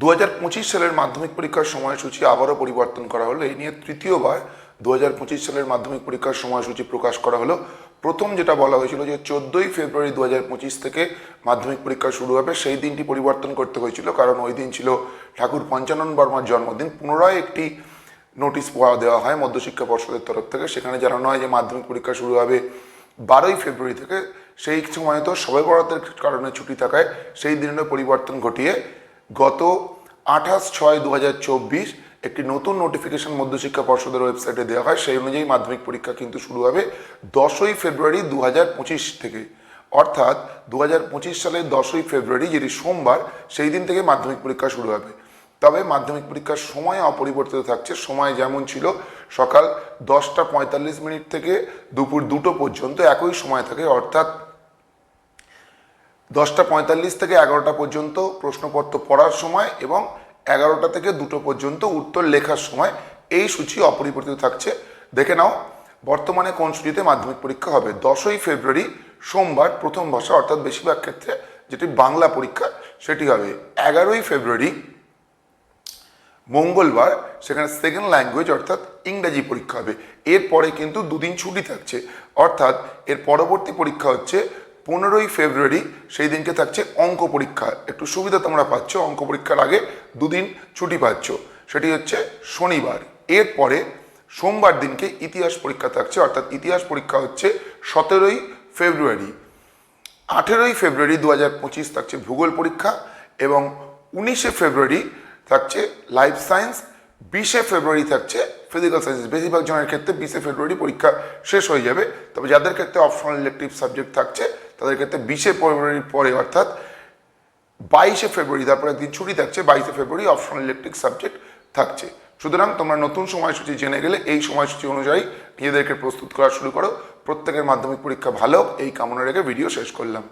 দু সালের মাধ্যমিক পরীক্ষার সময়সূচি আবারও পরিবর্তন করা হলো। এই নিয়ে তৃতীয়বার দু সালের মাধ্যমিক পরীক্ষার সময়সূচি প্রকাশ করা হলো। প্রথম যেটা বলা হয়েছিল যে চোদ্দোই ফেব্রুয়ারি দু থেকে মাধ্যমিক পরীক্ষা শুরু হবে, সেই দিনটি পরিবর্তন করতে হয়েছিল। কারণ ওই দিন ছিল ঠাকুর পঞ্চানন বর্মার জন্মদিন। পুনরায় একটি নোটিশ পাওয়া দেওয়া হয় মধ্যশিক্ষা পর্ষদের তরফ থেকে। সেখানে জানানো হয় যে মাধ্যমিক পরীক্ষা শুরু হবে বারোই ফেব্রুয়ারি থেকে, সেই সময় তো সবে বরাতের কারণে ছুটি থাকায় সেই দিনের পরিবর্তন ঘটিয়ে গত আঠাশ ছয় দু একটি নতুন নোটিফিকেশন মধ্যশিক্ষা পর্ষদের ওয়েবসাইটে দেওয়া হয়। সেই অনুযায়ী মাধ্যমিক পরীক্ষা কিন্তু শুরু হবে দশই ফেব্রুয়ারি দু হাজার পঁচিশ থেকে। অর্থাৎ দু হাজার পঁচিশ সালের দশই ফেব্রুয়ারি, যেটি সোমবার, সেই দিন থেকে মাধ্যমিক পরীক্ষা শুরু হবে। তবে মাধ্যমিক পরীক্ষার সময় অপরিবর্তিত থাকছে। সময় যেমন ছিল সকাল দশটা পঁয়তাল্লিশ মিনিট থেকে দুপুর দুটো পর্যন্ত একই সময় থাকে। অর্থাৎ দশটা পঁয়তাল্লিশ থেকে এগারোটা পর্যন্ত প্রশ্নপত্র পড়ার সময় এবং এগারোটা থেকে দুটো পর্যন্ত উত্তর লেখার সময় এই সূচি অপরিবর্তিত থাকছে। দেখে নাও, বর্তমানে কোন সূচিতে মাধ্যমিক পরীক্ষা হবে? দশই ফেব্রুয়ারি, সোমবার প্রথম ভাষা, অর্থাৎ বেশিরভাগ ক্ষেত্রে যেটি বাংলা পরীক্ষা, সেটি হবে এগারোই ফেব্রুয়ারি, মঙ্গলবার, সেখানে সেকেন্ড ল্যাঙ্গুয়েজ অর্থাৎ ইংরাজি পরীক্ষা হবে। এরপরে কিন্তু দুদিন ছুটি থাকছে। অর্থাৎ এর পরবর্তী পরীক্ষা হচ্ছে পনেরোই ফেব্রুয়ারি সেই দিনকে থাকছে অঙ্ক পরীক্ষা। একটু সুবিধা তোমরা পাচ্ছ, অঙ্ক পরীক্ষার আগে দুদিন ছুটি পাচ্ছ। সেটি হচ্ছে শনিবার। এরপরে সোমবার দিনকে ইতিহাস পরীক্ষা থাকছে, অর্থাৎ ইতিহাস পরীক্ষা হচ্ছে সতেরোই ফেব্রুয়ারি। আঠেরোই ফেব্রুয়ারি দু হাজার পঁচিশ থাকছে ভূগোল পরীক্ষা এবং উনিশে ফেব্রুয়ারি থাকছে লাইফ সায়েন্স বিশে ফেব্রুয়ারি থাকছে ফিজিক্যাল সায়েন্স বেশিরভাগ জনের ক্ষেত্রে বিশে ফেব্রুয়ারি পরীক্ষা শেষ হয়ে যাবে। তবে যাদের ক্ষেত্রে অপশনাল ইলেকটিভ সাবজেক্ট থাকছে, তাদের ক্ষেত্রে বিশে ফেব্রুয়ারির পরে, অর্থাৎ বাইশে ফেব্রুয়ারি, তারপরে একদিন ছুটি থাকছে, বাইশে ফেব্রুয়ারি অপশনাল ইলেকট্রিক সাবজেক্ট থাকছে। সুতরাং তোমরা নতুন সময়সূচি জেনে গেলে এই সময়সূচি অনুযায়ী নিজেদেরকে প্রস্তুত করা শুরু করো। প্রত্যেকের মাধ্যমিক পরীক্ষা ভালো এই কামনা রেখে ভিডিও শেষ করলাম।